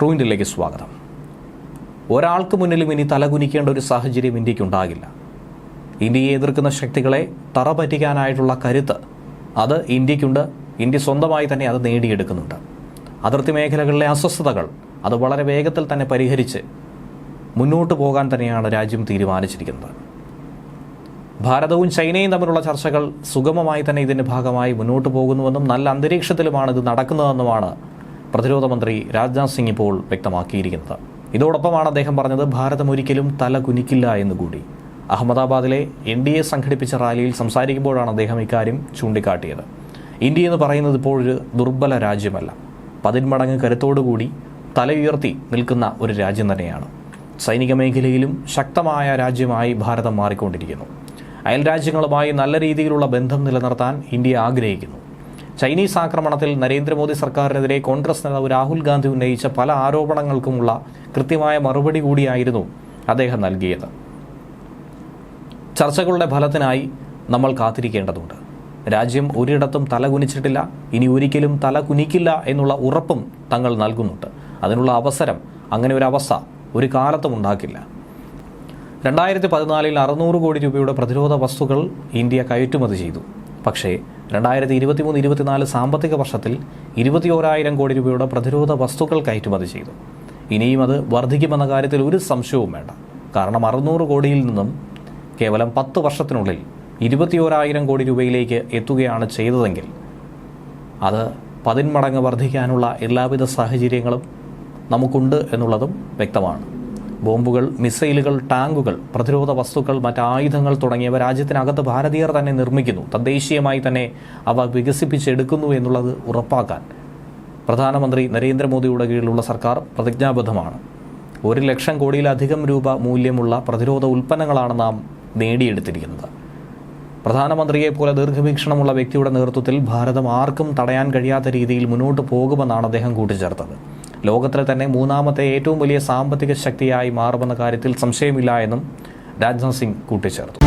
ട്രൂവിന്റിലേക്ക് സ്വാഗതം. ഒരാൾക്ക് മുന്നിലും ഇനി തലകുനിക്കേണ്ട ഒരു സാഹചര്യം ഇന്ത്യക്കുണ്ടാകില്ല ഇന്ത്യയെ എതിർക്കുന്ന ശക്തികളെ തറ പറ്റിക്കാനായിട്ടുള്ള കരുത്ത് അത് ഇന്ത്യക്കുണ്ട്. ഇന്ത്യ സ്വന്തമായി തന്നെ അത് നേടിയെടുക്കുന്നുണ്ട്. അതിർത്തി മേഖലകളിലെ അസ്വസ്ഥതകൾ അത് വളരെ വേഗത്തിൽ തന്നെ പരിഹരിച്ച് മുന്നോട്ട് പോകാൻ തന്നെയാണ് രാജ്യം തീരുമാനിച്ചിരിക്കുന്നത്. ഭാരതവും ചൈനയും തമ്മിലുള്ള ചർച്ചകൾ സുഗമമായി തന്നെ ഇതിന്റെ ഭാഗമായി മുന്നോട്ട് പോകുന്നുവെന്നും നല്ല അന്തരീക്ഷത്തിലുമാണ് ഇത് നടക്കുന്നതെന്നുമാണ് പ്രതിരോധ മന്ത്രി രാജ്നാഥ് സിംഗ് ഇപ്പോൾ വ്യക്തമാക്കിയിരിക്കുന്നത്. ഇതോടൊപ്പമാണ് അദ്ദേഹം പറഞ്ഞത് ഭാരതം ഒരിക്കലും തല കുനിക്കില്ല എന്നുകൂടി അഹമ്മദാബാദിലെ എൻ ഡി എ സംഘടിപ്പിച്ച റാലിയിൽ സംസാരിക്കുമ്പോഴാണ് അദ്ദേഹം ഇക്കാര്യം ചൂണ്ടിക്കാട്ടിയത്. ഇന്ത്യ എന്ന് പറയുന്നത് ഇപ്പോഴൊരു ദുർബല രാജ്യമല്ല. പതിന്മടങ്ങ് കരുത്തോടുകൂടി തലയുയർത്തി നിൽക്കുന്ന ഒരു രാജ്യം തന്നെയാണ്. സൈനിക മേഖലയിലും ശക്തമായ രാജ്യമായി ഭാരതം മാറിക്കൊണ്ടിരിക്കുന്നു. അയൽ രാജ്യങ്ങളുമായി നല്ല രീതിയിലുള്ള ബന്ധം നിലനിർത്താൻ ഇന്ത്യ ആഗ്രഹിക്കുന്നു. ചൈനീസ് ആക്രമണത്തിൽ നരേന്ദ്രമോദി സർക്കാരിനെതിരെ കോൺഗ്രസ് നേതാവ് രാഹുൽ ഗാന്ധി ഉന്നയിച്ച പല ആരോപണങ്ങൾക്കുമുള്ള കൃത്യമായ മറുപടി കൂടിയായിരുന്നു അദ്ദേഹം നൽകിയത്. ചർച്ചകളുടെ ഫലത്തിനായി നമ്മൾ കാത്തിരിക്കേണ്ടതുണ്ട്. രാജ്യം ഒരിടത്തും തല കുനിച്ചിട്ടില്ല ഇനി ഒരിക്കലും തല കുനിക്കില്ല എന്നുള്ള ഉറപ്പും തങ്ങൾ നൽകുന്നുണ്ട്. അതിനുള്ള അവസരം അങ്ങനെ ഒരു അവസ്ഥ ഒരു കാലത്തും ഉണ്ടാക്കില്ല. രണ്ടായിരത്തി പതിനാലിൽ അറുന്നൂറ് കോടി രൂപയുടെ പ്രതിരോധ വസ്തുക്കൾ ഇന്ത്യ കയറ്റുമതി ചെയ്തു. പക്ഷേ രണ്ടായിരത്തി ഇരുപത്തി ഇരുപത്തിമൂന്ന് ഇരുപത്തിനാല് സാമ്പത്തിക വർഷത്തിൽ ഇരുപത്തിയോരായിരം കോടി രൂപയുടെ പ്രതിരോധ വസ്തുക്കൾ കയറ്റുമതി ചെയ്തു. ഇനിയും അത് വർദ്ധിക്കുമെന്ന കാര്യത്തിൽ ഒരു സംശയവും വേണ്ട. കാരണം അറുന്നൂറ് കോടിയിൽ നിന്നും കേവലം പത്ത് വർഷത്തിനുള്ളിൽ ഇരുപത്തിയോരായിരം കോടി രൂപയിലേക്ക് എത്തുകയാണ് ചെയ്തതെങ്കിൽ അത് പതിന്മടങ്ങ് വർദ്ധിക്കാനുള്ള എല്ലാവിധ സാഹചര്യങ്ങളും നമുക്കുണ്ട് എന്നുള്ളതും വ്യക്തമാണ്. ബോംബുകൾ മിസൈലുകൾ ടാങ്കുകൾ പ്രതിരോധ വസ്തുക്കൾ മറ്റ് ആയുധങ്ങൾ തുടങ്ങിയവ രാജ്യത്തിനകത്ത് ഭാരതീയർ തന്നെ നിർമ്മിക്കുന്നു. തദ്ദേശീയമായി തന്നെ അവ വികസിപ്പിച്ചെടുക്കുന്നു എന്നുള്ളത് ഉറപ്പാക്കാൻ പ്രധാനമന്ത്രി നരേന്ദ്രമോദിയുടെ കീഴിലുള്ള സർക്കാർ പ്രതിജ്ഞാബദ്ധമാണ്. ഒരു ലക്ഷം കോടിയിലധികം രൂപ മൂല്യമുള്ള പ്രതിരോധ ഉൽപ്പന്നങ്ങളാണ് നാം നേടിയെടുത്തിരിക്കുന്നത്. പ്രധാനമന്ത്രിയെ പോലെ ദീർഘവീക്ഷണമുള്ള വ്യക്തിയുടെ നേതൃത്വത്തിൽ ഭാരതം ആർക്കും തടയാൻ കഴിയാത്ത രീതിയിൽ മുന്നോട്ട് പോകുമെന്നാണ് അദ്ദേഹം കൂട്ടിച്ചേർത്തത്. ലോകത്തിലെ തന്നെ മൂന്നാമത്തെ ഏറ്റവും വലിയ സാമ്പത്തിക ശക്തിയായി മാറുമെന്ന കാര്യത്തിൽ സംശയമില്ല എന്നും രാജ്നാഥ് സിംഗ് കൂട്ടിച്ചേർത്തു.